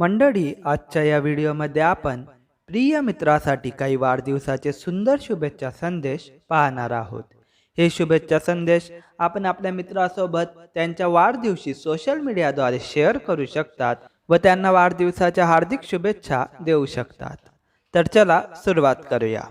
मंडळी आजच्या या व्हिडिओमध्ये आपण प्रिय मित्रासाठी काही वाढदिवसाचे सुंदर शुभेच्छा संदेश पाहणार आहोत. हे शुभेच्छा संदेश आपण आपल्या मित्रासोबत त्यांच्या वाढदिवशी सोशल मीडियाद्वारे शेअर करू शकतात व त्यांना वाढदिवसाच्या हार्दिक शुभेच्छा देऊ शकतात. तर चला सुरुवात करूया.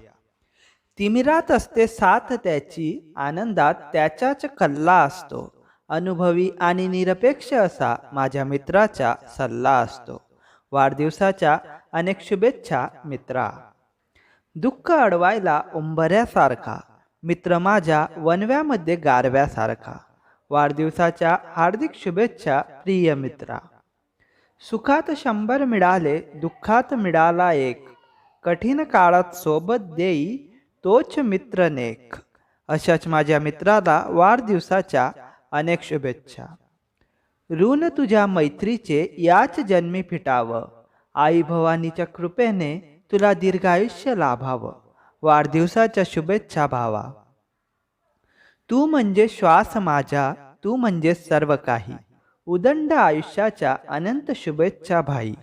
तिमिरात असते साथ त्याची आनंदात त्याच्याच कल्ला असतो. अनुभवी आणि निरपेक्ष असा माझ्या मित्राचा सल्ला असतो. वाढदिवसाच्या अनेक शुभेच्छा मित्रा. दुःख अडवायला उंबऱ्यासारखा मित्र माझ्या वनव्यामध्ये गारव्यासारखा. वाढदिवसाच्या हार्दिक शुभेच्छा प्रिय मित्रा. सुखात शंभर मिळाले दुःखात मिळाला एक. कठीण काळात सोबत देई तोच मित्र नेक. अशाच माझ्या मित्राला वाढदिवसाच्या अनेक शुभेच्छा. ऋण तुझ्या मैत्रीचे याच जन्मी फिटावं आई भवानीच्या कृपेने तुला दीर्घायुष्य लाभावं वाढदिवसाच्या शुभेच्छा भावा तू म्हणजे श्वास माझ्या तू म्हणजे सर्व काही उदंड आयुष्याच्या अनंत शुभेच्छा भाई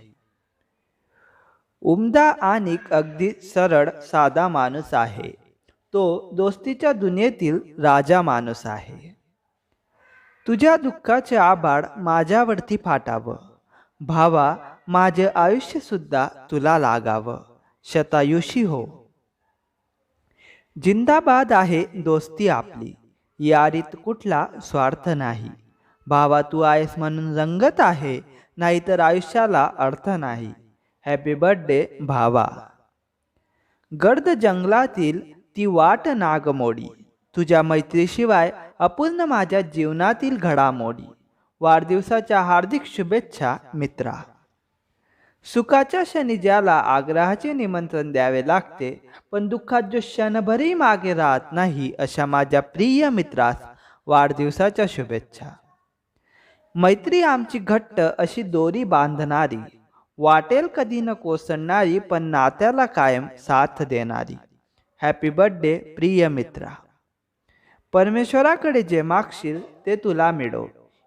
उमदा आणि अगदी सरळ साधा माणूस आहे तो दोस्तीच्या दुनियेतील राजा माणूस आहे तुझ्या दुःखाचे आबाड माझ्यावरती फाटावं. भावा माझे आयुष्यसुद्धा तुला लागावं. शतायुषी हो. जिंदाबाद आहे दोस्ती आपली. यारीत कुठला स्वार्थ नाही. भावा तू आहेस म्हणून रंगत आहे नाहीतर आयुष्याला अर्थ नाही. हॅपी बर्थडे भावा. गर्द जंगलातील ती वाट नागमोडी. तुझ्या मैत्रीशिवाय अपूर्ण माझ्या जीवनातील घडामोडी. वाढदिवसाच्या हार्दिक शुभेच्छा मित्रा. सुखाच्या क्षणी ज्याला आग्रहाचे निमंत्रण द्यावे लागते पण दुःखात जो क्षणभरही मागे राहत नाही अशा माझ्या प्रिय मित्रास वाढदिवसाच्या शुभेच्छा. मैत्री आमची घट्ट अशी दोरी बांधणारी वाटेल कधी न कोसळणारी पण नात्याला कायम साथ देणारी. हॅपी बर्थडे प्रिय मित्रा. परमेश्वराकडे जे मागशील ते तुला मिळो.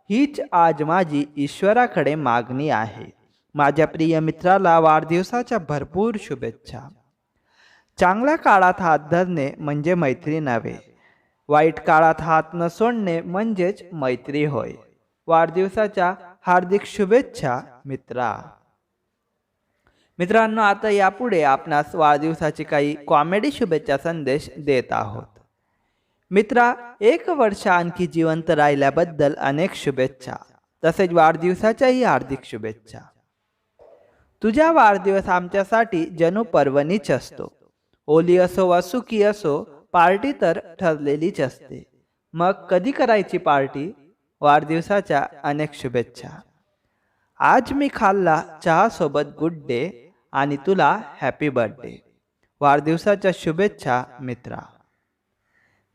हीच आज माझी ईश्वराकडे मागणी आहे. माझ्या प्रिय मित्राला वाढदिवसाच्या भरपूर शुभेच्छा. चांगल्या काळात हात धरणे म्हणजे मैत्री नव्हे. वाईट काळात हात न सोडणे म्हणजेच मैत्री होय. वाढदिवसाच्या हार्दिक शुभेच्छा मित्रा. मित्रांनो आता यापुढे आपणास वाढदिवसाची काही कॉमेडी शुभेच्छा संदेश देत आहोत. मित्रा एक वर्ष आणखी जिवंत राहिल्याबद्दल अनेक शुभेच्छा. तसेच वाढदिवसाच्याही हार्दिक शुभेच्छा. तुझा वाढदिवस आमच्यासाठी जणू पर्वणीच असतो. ओली असो वा सुखी असो पार्टी तर ठरलेलीच असते. मग कधी करायची पार्टी? वाढदिवसाच्या अनेक शुभेच्छा. आज मी खाल्ला चहासोबत गुड डे आणि तुला हॅपी बर्थडे. वाढदिवसाच्या शुभेच्छा मित्रा.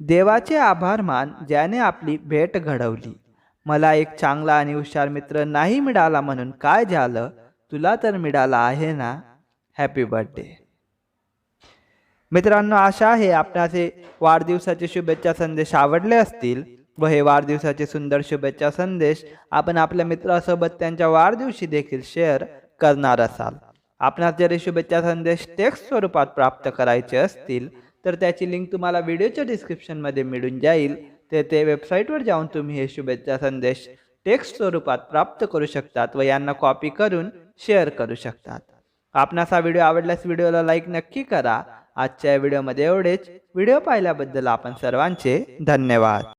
देवाचे आभार मान ज्याने आपली भेट घडवली. मला एक चांगला आणि हुशार मित्र नाही मिळाला म्हणून काय झालं? तुला तर मिळाला आहे ना? हॅपी बर्थडे मित्रांनो आशा आहे आपणास हे वाढदिवसाचे शुभेच्छा संदेश आवडले असतील व हे वाढदिवसाचे सुंदर शुभेच्छा संदेश आपण आपल्या मित्रासोबत त्यांच्या वाढदिवशी देखील शेअर करणार असाल. आपणास जरी शुभेच्छा संदेश टेक्स्ट स्वरूपात प्राप्त करायचे असतील तर त्याची लिंक तुम्हाला व्हिडिओच्या डिस्क्रिप्शनमध्ये मिळून जाईल. ते ते वेबसाईटवर जाऊन तुम्ही हे शुभेच्छा संदेश टेक्स्ट स्वरूपात प्राप्त करू शकतात व यांना कॉपी करून शेअर करू शकतात. आपणास हा व्हिडिओ आवडल्यास व्हिडिओला लाईक नक्की करा. आजच्या व्हिडिओमध्ये एवढेच. व्हिडिओ पाहिल्याबद्दल आपण सर्वांचे धन्यवाद.